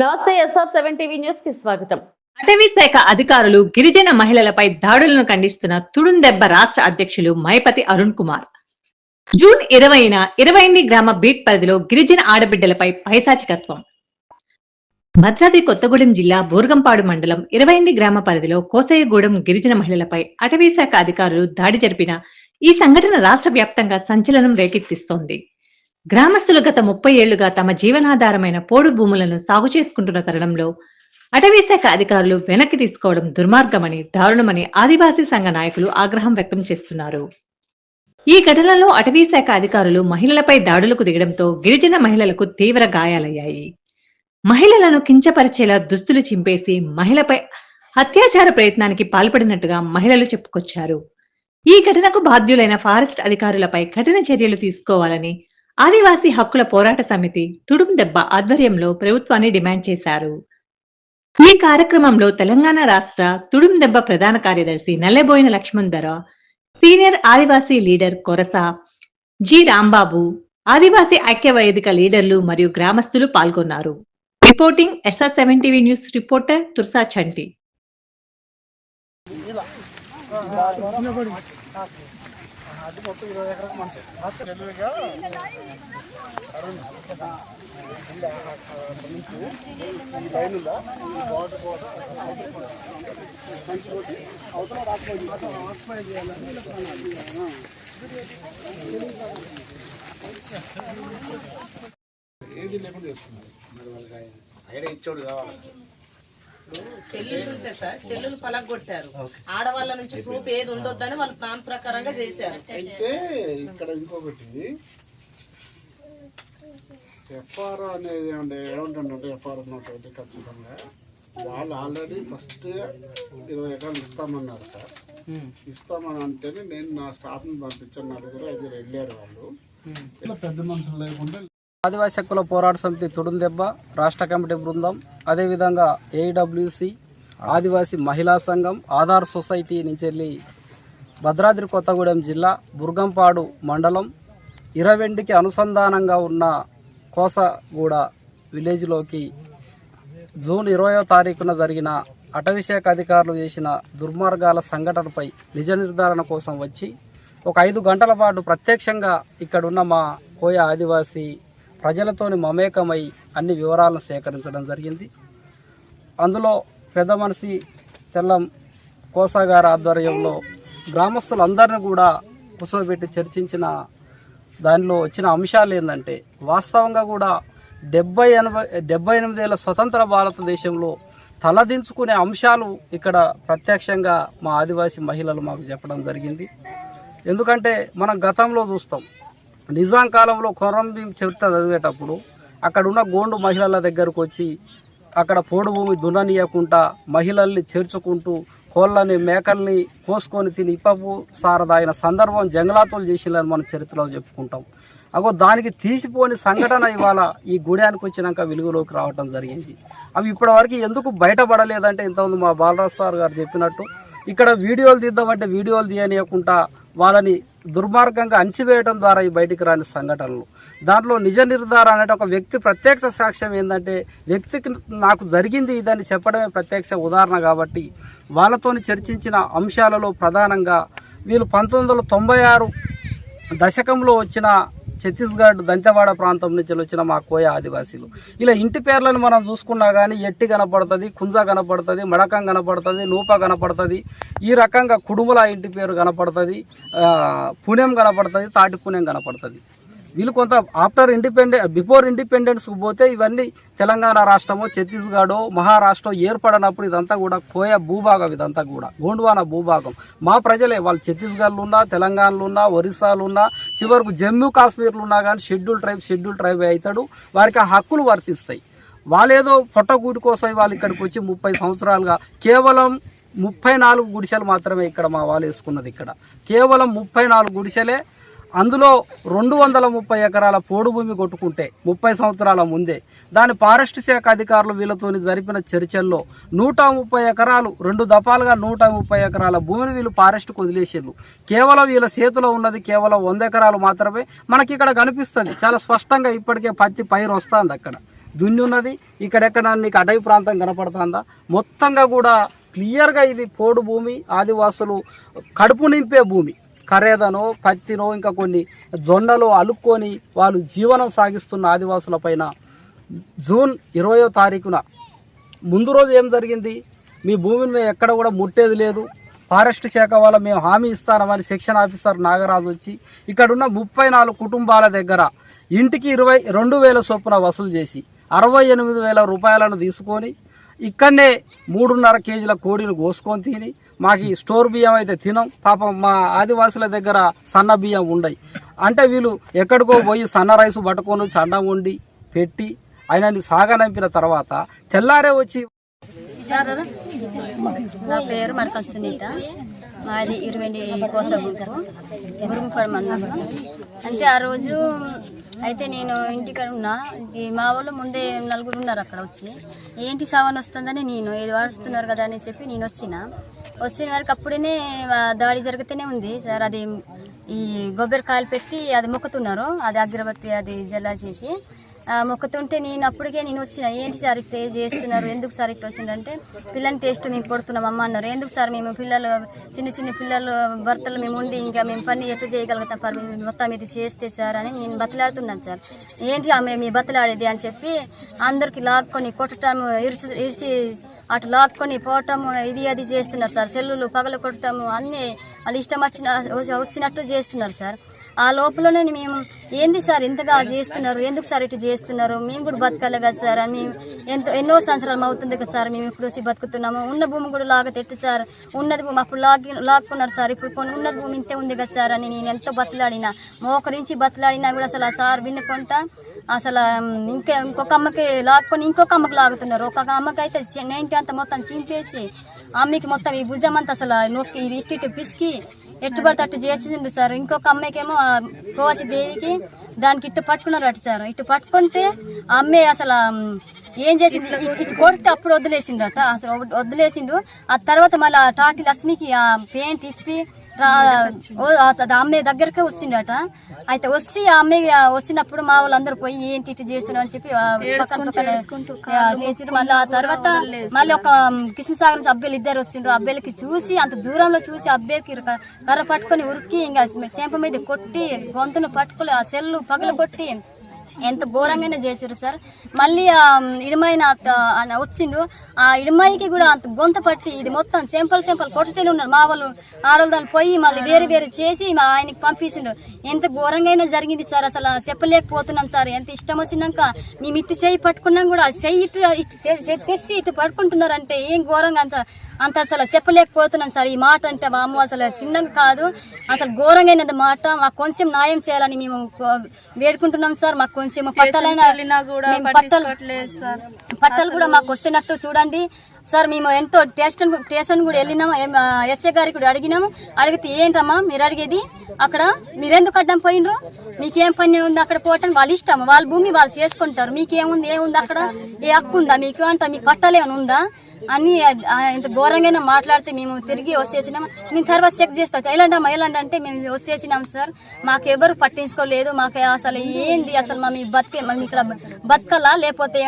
నమస్తే SR seven TV న్యూస్కి స్వాగతం. అటవీ శాఖ అధికారులు గిరిజన మహిళలపై దాడులను ఖండిస్తున్న తుడుందెబ్బ రాష్ట్ర అధ్యక్షులు మైపతి అరుణ్ కుమార్. జూన్ ఇరవైన ఇరవై గ్రామ బీట్ పరిధిలో గిరిజన ఆడబిడ్డలపై పైశాచికత్వం. భద్రాద్రి కొత్తగూడెం జిల్లా బోర్గంపాడు మండలం ఇరవై ఎనిమిది గ్రామ పరిధిలో కోసయ్యగూడెం గిరిజన మహిళలపై అటవీ శాఖ అధికారులు దాడి జరిపిన ఈ సంఘటన రాష్ట్ర వ్యాప్తంగా సంచలనం రేకెత్తిస్తోంది. గ్రామస్తులు గత ముప్పై ఏళ్ళుగా తమ జీవనాధారమైన పోడు భూములను సాగు చేసుకుంటున్న తరుణంలో అటవీ శాఖ అధికారులు వెనక్కి తీసుకోవడం దుర్మార్గమని దారుణమని ఆదివాసీ సంఘ నాయకులు ఆగ్రహం వ్యక్తం చేస్తున్నారు. ఈ ఘటనలో అటవీ శాఖ అధికారులు మహిళలపై దాడులకు దిగడంతో గిరిజన మహిళలకు తీవ్ర గాయాలయ్యాయి. మహిళలను కించపరిచేలా దుస్తులు చింపేసి మహిళపై అత్యాచార ప్రయత్నానికి పాల్పడినట్టుగా మహిళలు చెప్పుకొచ్చారు. ఈ ఘటనకు బాధ్యులైన ఫారెస్ట్ అధికారులపై కఠిన చర్యలు తీసుకోవాలని ఆదివాసీ హక్కుల పోరాట సమితి తుడుం దెబ్బ ఆధ్వర్యంలో ప్రభుత్వాన్ని డిమాండ్ చేశారు. ఈ కార్యక్రమంలో తెలంగాణ రాష్ట్ర తుడుం దెబ్బ ప్రధాన కార్యదర్శి నల్లెబోయిన లక్ష్మణ్ ధర senior Adivasi leader Korasa G Rambabu Adivasi ఐక్య వేదిక లీడర్లు మరియు గ్రామస్తులు పాల్గొన్నారు. Reporting SR seven TV news reporter Tursa Chanti. అది మొత్తం ఇరవై ఎకరాలు మనసు తెలివిగా అరుణ్ నుంచి ఈ లైన్ ఉందా? ఈ బోర్డు మంచి కొట్టి అవతల రాకపోయింది ఆక్స్పై చేయాలని ఏది లేకుండా చేస్తున్నారు? మరి వాళ్ళకి ఐడియా ఇచ్చాడు కావాలి. సెల్లులు ఉంటాయి సార్. సెల్లులు పలగొట్టారు. ఆడవాళ్ళ నుంచి ప్రూఫ్ ఏది ఉండొద్దని వాళ్ళు ప్లాన్ ప్రకారంగా చేశారు. అయితే ఇక్కడ ఇంకొకటి. ఎఫ్ఆర్ అనేది అంటే ఏమంటుందంటే ఎఫ్ఆర్ ఉన్నటువంటి ఖచ్చితంగా వాళ్ళు ఆల్రెడీ ఫస్ట్ ఇరవై ఎకరాలు ఇస్తామన్నారు సార్. ఇస్తామని అంటేనే నేను నా స్టాఫ్ని పంపించాను నలుగురు ఐదుగురు వెళ్ళారు వాళ్ళు. ఇలా పెద్ద మనుషులు లేకుండా ఆదివాసీ హక్కుల పోరాట సమితి తుడుందెబ్బ రాష్ట్ర కమిటీ బృందం అదేవిధంగా ఏఈడబ్ల్యూసి ఆదివాసీ మహిళా సంఘం ఆధార్ సొసైటీ నుంచి వెళ్ళి భద్రాద్రి కొత్తగూడెం జిల్లా బుర్గంపాడు మండలం ఇరవెండికి అనుసంధానంగా ఉన్న కోసగూడ విలేజ్లోకి జూన్ ఇరవయో తారీఖున జరిగిన అటవీశాఖ అధికారులు చేసిన దుర్మార్గాల సంఘటనపై నిజ నిర్ధారణ కోసం వచ్చి ఒక ఐదు గంటల పాటు ప్రత్యక్షంగా ఇక్కడున్న మా కోయ ఆదివాసీ ప్రజలతోని మమేకమై అన్ని వివరాలను సేకరించడం జరిగింది. అందులో పెద్ద మనిషి తెల్లం కోసాగార ఆధ్వర్యంలో గ్రామస్తులందరినీ కూడా కూర్చోబెట్టి చర్చించిన దానిలో వచ్చిన అంశాలు ఏంటంటే వాస్తవంగా కూడా డెబ్బై ఎనభై డెబ్బై ఎనిమిదేళ్ళ స్వతంత్ర భారతదేశంలో తలదించుకునే అంశాలు ఇక్కడ ప్రత్యక్షంగా మా ఆదివాసీ మహిళలు మాకు చెప్పడం జరిగింది. ఎందుకంటే మనం గతంలో చూస్తాం నిజాం కాలంలో కొరంభీం చరిత్ర చదివేటప్పుడు అక్కడ ఉన్న గోండు మహిళల దగ్గరకు వచ్చి అక్కడ పోడు భూమి దున్ననీయకుండా మహిళల్ని చేర్చుకుంటూ కోళ్ళని మేకల్ని కోసుకొని తిని ఇప్పపు సారదాయిన సందర్భం జంగలాతులు చేసిందని మనం చరిత్రలో చెప్పుకుంటాం. అగో దానికి తీసిపోని సంఘటన ఇవాళ ఈ గుడానికి వచ్చినాక వెలుగులోకి రావటం జరిగింది. అవి ఇప్పటివరకు ఎందుకు బయటపడలేదంటే ఇంతకుముందు మా బాలరాజ్ సార్ గారు చెప్పినట్టు ఇక్కడ వీడియోలు తీద్దామంటే వీడియోలు తీయనీయకుండా వాళ్ళని దుర్మార్గంగా అంచివేయడం ద్వారా ఈ బయటికి రాని సంఘటనలు. దాంట్లో నిజ నిర్ధారణ అంటే ఒక వ్యక్తి ప్రత్యక్ష సాక్ష్యం ఏంటంటే వ్యక్తికి నాకు జరిగింది ఇదని చెప్పడమే ప్రత్యక్ష ఉదాహరణ కాబట్టి వాళ్ళతోని చర్చించిన అంశాలలో ప్రధానంగా వీళ్ళు పంతొమ్మిది వందల తొంభై ఆరు దశకంలో వచ్చిన ఛత్తీస్గఢ్ దంతెవాడ ప్రాంతం నుంచి వచ్చిన మా కోయ ఆదివాసీలు. ఇలా ఇంటి పేర్లను మనం చూసుకున్నా కానీ ఎట్టి కనపడుతుంది కుంజ కనపడుతుంది మడకం కనపడుతుంది నూప కనపడుతుంది ఈ రకంగా కుడుముల ఇంటి పేరు కనపడుతుంది పుణ్యం కనపడుతుంది తాటి పుణ్యం కనపడుతుంది. వీళ్ళు కొంత ఆఫ్టర్ ఇండిపెండెంట్ బిఫోర్ ఇండిపెండెన్స్కి పోతే ఇవన్నీ తెలంగాణ రాష్ట్రమో ఛత్తీస్గఢ్ మహారాష్ట్ర ఏర్పడినప్పుడు ఇదంతా కూడా కోయ భూభాగం ఇదంతా కూడా గోండ్వానా భూభాగం. మా ప్రజలే వాళ్ళు ఛత్తీస్గఢ్లో ఉన్నా తెలంగాణలో ఉన్నా ఒరిస్సాలో ఉన్నా చివరకు జమ్మూ కాశ్మీర్లో ఉన్నా కానీ షెడ్యూల్ ట్రైబ్ షెడ్యూల్ ట్రైబ్ అవుతాడు వారికి ఆ హక్కులు వర్తిస్తాయి. వాళ్ళేదో పొట్టగూటి కోసం వాళ్ళు ఇక్కడికి వచ్చి ముప్పై సంవత్సరాలుగా కేవలం ముప్పై నాలుగు గుడిసెలు మాత్రమే ఇక్కడ మా వాళ్ళు వేసుకున్నది ఇక్కడ. కేవలం ముప్పై నాలుగు గుడిసెలే అందులో రెండు వందల ముప్పై ఎకరాల పోడు భూమి కొట్టుకుంటే ముప్పై సంవత్సరాల ముందే. దాని ఫారెస్ట్ శాఖ అధికారులు వీళ్ళతో జరిపిన చర్చల్లో నూట ముప్పై ఎకరాలు రెండు దఫాలుగా నూట ముప్పై ఎకరాల భూమిని వీళ్ళు ఫారెస్ట్కు వదిలేసారు కేవలం వీళ్ళ చేతిలో ఉన్నది కేవలం వంద ఎకరాలు మాత్రమే మనకి ఇక్కడ కనిపిస్తుంది. చాలా స్పష్టంగా ఇప్పటికే పత్తి పైరు వస్తుంది అక్కడ. దున్ని ఉన్నది ఇక్కడెక్కడ నీకు అడవి ప్రాంతం కనపడుతుందా? మొత్తంగా కూడా క్లియర్గా ఇది పోడు భూమి ఆదివాసులు కడుపు నింపే భూమి. కరేదనో పత్తినో ఇంకా కొన్ని జొన్నలు అలుక్కొని వాళ్ళు జీవనం సాగిస్తున్న ఆదివాసుల పైన జూన్ ఇరవయో తారీఖున ముందు రోజు ఏం జరిగింది? మీ భూమిని మేము ఎక్కడ కూడా ముట్టేది లేదు. ఫారెస్ట్ శాఖ వాళ్ళ మేము హామీ ఇస్తామని సెక్షన్ ఆఫీసర్ నాగరాజు వచ్చి ఇక్కడున్న ముప్పై నాలుగు కుటుంబాల దగ్గర ఇంటికి ఇరవై రెండు వేల చొప్పున వసూలు చేసి అరవై ఎనిమిది వేల రూపాయలను తీసుకొని ఇక్కడనే మూడున్నర కేజీల కోడిని కోసుకొని తిని మాకు ఈ స్టోర్ బియ్యం అయితే తినం. పాపం మా ఆదివాసుల దగ్గర సన్న బియ్యం ఉండయి. అంటే వీళ్ళు ఎక్కడికో పోయి సన్న రైస్ పట్టుకొని చండ వండి పెట్టి ఆయనని సాగనంపిన తర్వాత తెల్లారే వచ్చి నా పేరు మరి సునీత. మాది ఇరవై కోసం గుంపు గురుముపడ మండలం అంటే ఆ రోజు అయితే నేను ఇంటికాడ ఉన్నా ఈ మా వాళ్ళు ముందే నలుగురు ఉన్నారు అక్కడ వచ్చి. ఏంటి సావన్ వస్తుందని నేను ఏది వాడుస్తున్నారు కదా అని చెప్పి నేను వచ్చిన. వచ్చిన వరకు అప్పుడే దాడి జరుగుతూనే ఉంది. సార్ అది ఈ కొబ్బరికాయలు పెట్టి అది మొక్కుతున్నారు. అది అగ్రబత్తి అది జల్లా చేసి. మొక్కుతుంటే నేను అప్పటికే నేను వచ్చిన. ఏంటి సార్ ఇట్లా చేస్తున్నారు? ఎందుకు సార్ ఇట్లా వచ్చిందంటే పిల్లని టేస్ట్ మేము కొడుతున్నాం అమ్మ అన్నారు. ఎందుకు సార్ మేము పిల్లలు చిన్న చిన్న పిల్లలు భర్తలు మేము ఉండి ఇంకా మేము పని ఎట్లా చేయగలుగుతాం? పర్ మొత్తం ఇది చేస్తే సార్ అని నేను బతలాడుతున్నాను సార్. ఏంటి ఆమె మీ బతలాడేది అని చెప్పి అందరికి లాక్కొని కొట్టడం ఇరిచి ఇరిచి అటు లాక్కొని పోవటము ఇది అది చేస్తున్నారు సార్. సెల్లులు పగల కొట్టడము అన్నీ వాళ్ళు ఇష్టం వచ్చిన వచ్చినట్టు చేస్తున్నారు సార్. ఆ లోపలనే మేము ఏంది సార్ ఇంతగా చేస్తున్నారు? ఎందుకు సార్ ఇటు చేస్తున్నారు? మేము కూడా బతకాలి కదా సార్ అని మేము ఎంతో ఎన్నో సంవత్సరాలు అవుతుంది కదా సార్ మేము ఇప్పుడు వచ్చి బతుకుతున్నాము. ఉన్న భూమి కూడా లాగ తెట్టు సార్? ఉన్నది భూమి అప్పుడు లాగి లాక్కున్నారు సార్. ఇప్పుడు కొన్ని ఉన్నది భూమి ఇంతే ఉంది కదా సార్ అని నేను ఎంతో బతలాడినా. మోకరించి బతలాడినా కూడా అసలు ఆ సార్ వినుకుంటా అసలు ఇంకా ఇంకొక అమ్మకి లాక్కొని ఇంకొక అమ్మకి లాగుతున్నారు. ఒక అమ్మకి అయితే నైన్టీ అంతా మొత్తం చింపేసి అమ్మకి మొత్తం ఈ భుజం అంతా అసలు నొక్కి ఇట్టి ఇటు పిసికి ఎట్టుబడితే అట్టు చేసింది సార్. ఇంకొక అమ్మాయికేమో కోసి దేవికి దానికి ఇటు పట్టుకున్నారు అటు సార్. ఇటు పట్టుకుంటే ఆ అమ్మాయి అసలు ఏం చేసింది ఇటు- కొడితే అప్పుడు వదిలేసిండు అట అసలు వదిలేసిండు. ఆ తర్వాత మళ్ళీ ఆ టాటి లక్ష్మికి ఆ పెయింట్ ఇప్పి అమ్మాయి దగ్గరకే వచ్చిండట. అయితే వచ్చి ఆ అమ్మాయి వచ్చినప్పుడు మా వాళ్ళందరూ పోయి ఏంటి ఇటు చేస్తున్నావు అని చెప్పి పక్కన పక్కన చేసిండ్రు. మళ్ళీ ఆ తర్వాత మళ్ళీ ఒక కిషన్ సాగర్ నుంచి అబ్బాయిలు ఇద్దరు వచ్చిండ్రు. అబ్బాయిలకి చూసి అంత దూరంలో చూసి అబ్బాయికి కర్ర పట్టుకొని ఉరికి ఇంకా చెంప మీద కొట్టి గొంతును పట్టుకొని ఆ సెల్లు పగల కొట్టి ఎంత ఘోరంగానే చేసారు సార్. మళ్ళీ ఆ ఇడమైన ఆయన వచ్చిండు. ఆ ఇడమాయికి కూడా అంత గొంత పట్టి ఇది మొత్తం చెంపలు చెంపలు కొట్టుతూనే ఉన్నారు. మా వాళ్ళు ఆడవాళ్ళు దాన్ని పోయి మళ్ళీ వేరు వేరు చేసి మా ఆయనకి పంపించిండు ఎంత ఘోరంగా జరిగింది సార్. అసలు చెప్పలేకపోతున్నాం సార్. ఎంత ఇష్టం వచ్చినాక మేము ఇటు చేయి పట్టుకున్నాం కూడా చెయ్యి ఇటు ఇటు తె- తెచ్చి ఇటు పట్టుకుంటున్నారు అంటే ఏం ఘోరంగా అంత అంత అసలు చెప్పలేకపోతున్నాం సార్. ఈ మాట అంటే మా అమ్మ అసలు చిన్నగా కాదు. అసలు ఘోరంగా మాట మాకు కొంచెం న్యాయం చేయాలని మేము వేడుకుంటున్నాం సార్. మాకు కొంచెం పట్టాలైనా పట్టాలు పట్టాలు కూడా మాకు వచ్చినట్టు చూడండి. సార్ మేము ఎంతో స్టేషన్ స్టేషన్ కూడా వెళ్ళినాము. ఎస్ఏ గారికి కూడా అడిగినాము. అడిగితే ఏంటమ్మా మీరు అడిగేది? అక్కడ మీరెందుకు అడ్డం పోయినరు? మీకేం పని ఉంది అక్కడ పోవటం? వాళ్ళ ఇష్టం. వాళ్ళ భూమి వాళ్ళు చేసుకుంటారు. మీకేముంది? ఏముంది అక్కడ? ఏ హక్కు ఉందా మీకు? అంత మీకు పట్టాలు ఏమైనా ఉందా? అని ఇంత ఘోరంగా మాట్లాడితే మేము తిరిగి వచ్చేసినాం మేము తర్వాత చెక్ చేస్తాం. ఎలాంటమ్మా ఎలాంటి అంటే మేము వచ్చేసినాం సార్. మాకెవరు పట్టించుకోలేదు. మాకు అసలు ఏంది? అసలు మా మీ బతికే మేము ఇక్కడ బతకలా? లేకపోతే